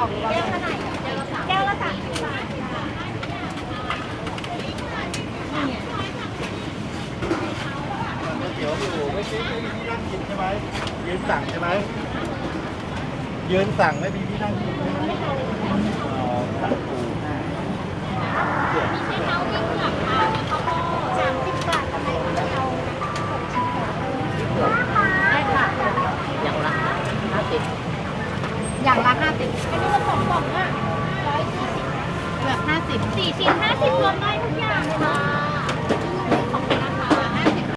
แก้วเท่าไหร่แก้วละสามแก้วละสามสิบบาทค่ะเดียวอยู่ไม่ใช่ไม่มีที่นั่งกินใช่ไหมยืนสั่งใช่ไหมยืนสั่งไม่มีที่นั่งกินใช่ไหม อย่างละห้าสิบอันนี้มันสองกล่องอะร้อยสี่สิบเกือบห้าสิบสี่ชิ้นห้าสิบรวมได้